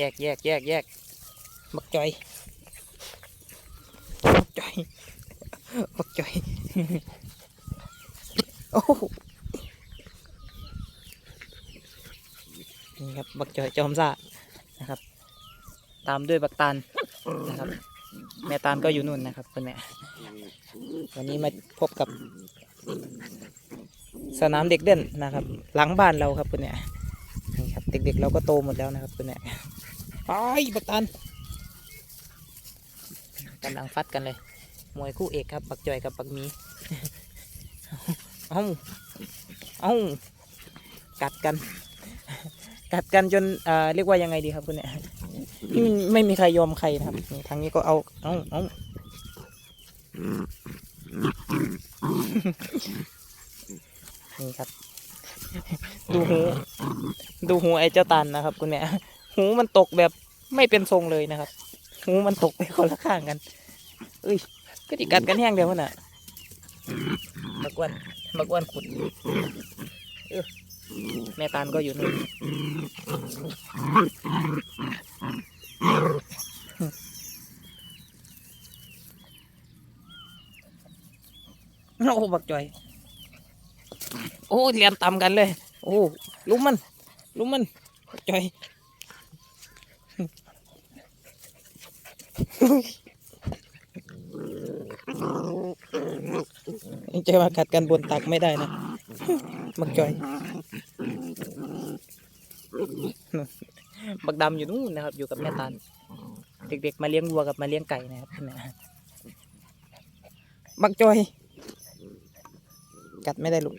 แยกแยกแยกแยกบักจอยบักจอยบักจอยโอ้โหนี่ครับบักจอยจอมซ่านะครับ ตามด้วยบักตาลนะครับ แม่ตาลก็อยู่นู่นนะครับคุณแม่วันนี้มาพบกับ สนามเด็กเล่นนะครับ หลังบ้านเราครับคุณแม่นี่ครับ เด็กๆเราก็โตหมดแล้วนะครับคุณแม่ ไอ้ยบักตาลกำลังฟัดกันเลย มวยคู่เอกครับบักจอยกับบักมี เอ้าเอ้ากัดกัน กัดกันจนเอ่อเรียกว่ายังไงดีครับคุณเนี่ยไม่มีไม่มีใครยอมใครนะครับทางนี้ก็เอาเอ้าเอ้านี่ครับ ดูหู ดูหูไอ้เจ้าตันนะครับ คุณเนี่ย หูมันตกแบบไม่เป็นทรงเลยนะครับ หูมันตกไปคนละข้างกันเอ้ยก็ติกัดกันแห้งเดียวน่ะบักวนบักวนขุดเออแม่ตาลก็อยู่นู่นโอ้บักจอย โอ้เรียนตำกันเลย โอ้ลุมมัน ลุมมันบักจอย จะมากัดกันบนตักไม่ได้นะ บักจอย บักดำอยู่นู่นนะครับ อยู่กับแม่ตาลเด็กๆมาเลี้ยงวัวกับมาเลี้ยงไก่นะครับ บักจอย กัดไม่ได้ลูก